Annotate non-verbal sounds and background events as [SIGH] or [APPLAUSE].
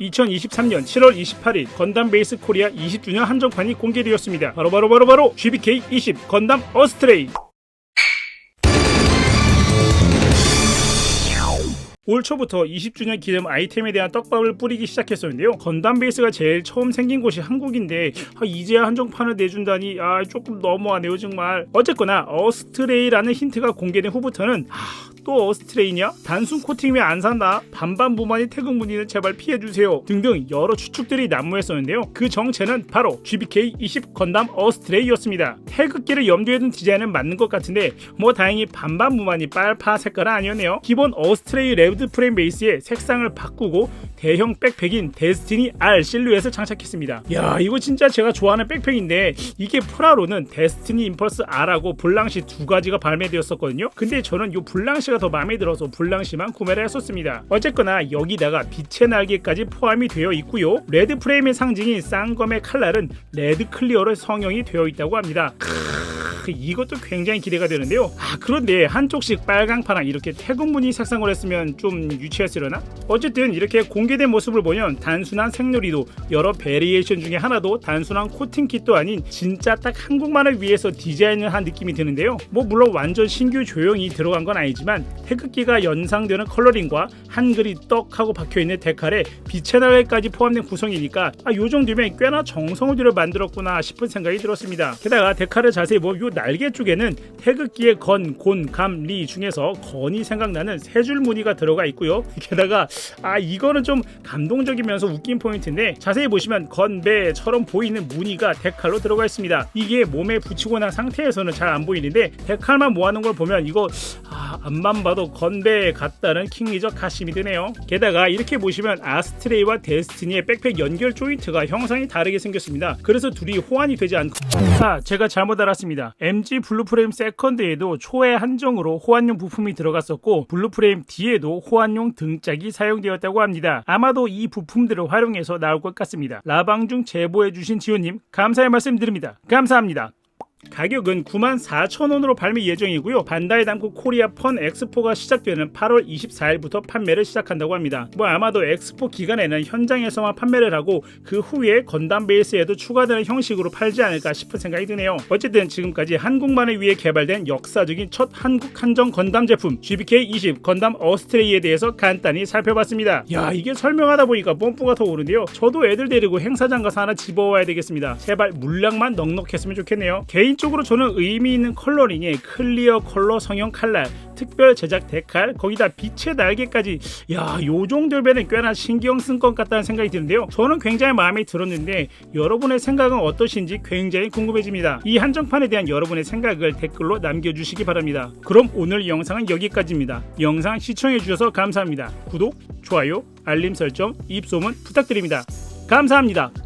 2023년 7월 28일 건담 베이스 코리아 20주년 한정판이 공개되었습니다. 바로바로 바로 바로 GBK 20 건담 어스트레이 올 초부터 20주년 기념 아이템에 대한 떡밥을 뿌리기 시작했었는데요. 건담 베이스가 제일 처음 생긴 곳이 한국인데 아, 이제야 한정판을 내준다니 아 조금 너무하네요 정말. 어쨌거나 어스트레이라는 힌트가 공개된 후부터는 아, 또 어스트레이냐? 단순 코팅 왜안 산다? 반반 무만이 태극 무늬는 제발 피해주세요. 등등 여러 추측들이 난무했었는데요. 그 정체는 바로 GBK 20 건담 어스트레이였습니다. 태극기를 염두에 둔 디자인은 맞는 것 같은데 뭐 다행히 반반 무만이 빨파 색깔은 아니었네요. 기본 어스트레이 레드 프레임 베이스에 색상을 바꾸고 대형 백팩인 데스티니 R 실루엣을 장착했습니다. 야 이거 진짜 제가 좋아하는 백팩인데 이게 프라로는 데스티니 임펄스 R하고 블랑시 두 가지가 발매되었었거든요. 근데 저는 이 블랑시가 더 마음에 들어서 블랑시만 구매를 했었습니다. 어쨌거나 여기다가 빛의 날개까지 포함이 되어 있고요. 레드 프레임의 상징인 쌍검의 칼날은 레드 클리어로 성형이 되어 있다고 합니다. 크, 이것도 굉장히 기대가 되는데요. 아 그런데 한쪽씩 빨강 파랑 이렇게 태국무늬 색상을 했으면 좀 유치했으려나? 어쨌든 이렇게 공개된 모습을 보면 단순한 색놀이도 여러 베리에이션 중에 하나도 단순한 코팅 킷도 아닌 진짜 딱 한국만을 위해서 디자인을 한 느낌이 드는데요. 뭐 물론 완전 신규 조형이 들어간 건 아니지만 태극기가 연상되는 컬러링과 한글이 떡하고 박혀있는 데칼에 빛의 날개까지 포함된 구성이니까 아, 요 정도면 꽤나 정성을 들여 만들었구나 싶은 생각이 들었습니다. 게다가 데칼을 자세히 보면 요 날개 쪽에는 태극기의 건, 곤, 감, 리 중에서 건이 생각나는 세 줄 무늬가 들어가 있고요. [LAUGHS] 게다가 아 이거는 좀 감동적이면서 웃긴 포인트인데 자세히 보시면 건 배처럼 보이는 무늬가 데칼로 들어가 있습니다. 이게 몸에 붙이고 난 상태에서는 잘 안 보이는데 데칼만 모아놓은 걸 보면 이거 아, 앞만 봐도 건배 같다는 킹리저 가심이 드네요. 게다가 이렇게 보시면 아스트레이와 데스티니의 백팩 연결 조인트가 형상이 다르게 생겼습니다. 그래서 둘이 호환이 되지 않고 아 제가 잘못 알았습니다. MG 블루프레임 세컨드에도 초회 한정으로 호환용 부품이 들어갔었고 블루프레임 D에도 호환용 등짝이 사용되었다고 합니다. 아마도 이 부품들을 활용해서 나올 것 같습니다. 라방중 제보해주신 지호님 감사의 말씀 드립니다. 감사합니다. 가격은 94,000원으로 발매 예정이고요. 반다이 남코 코리아 펀 엑스포가 시작되는 8월 24일부터 판매를 시작한다고 합니다. 뭐 아마도 엑스포 기간에는 현장에서만 판매를 하고 그 후에 건담 베이스에도 추가되는 형식으로 팔지 않을까 싶은 생각이 드네요. 어쨌든 지금까지 한국만을 위해 개발된 역사적인 첫 한국 한정 건담 제품 GBK20 건담 어스트레이에 대해서 간단히 살펴봤습니다. 야 이게 설명하다 보니까 뽐뿌가 더 오는데요. 저도 애들 데리고 행사장 가서 하나 집어와야 되겠습니다. 제발 물량만 넉넉했으면 좋겠네요. 개인 적으로 저는 의미 있는 컬러링에 클리어 컬러 성형 칼날, 특별 제작 데칼, 거기다 빛의 날개까지 야, 요 정도면 꽤나 신경 쓴 것 같다는 생각이 드는데요. 저는 굉장히 마음에 들었는데 여러분의 생각은 어떠신지 굉장히 궁금해집니다. 이 한정판에 대한 여러분의 생각을 댓글로 남겨주시기 바랍니다. 그럼 오늘 영상은 여기까지입니다. 영상 시청해주셔서 감사합니다. 구독, 좋아요, 알림 설정, 입소문 부탁드립니다. 감사합니다.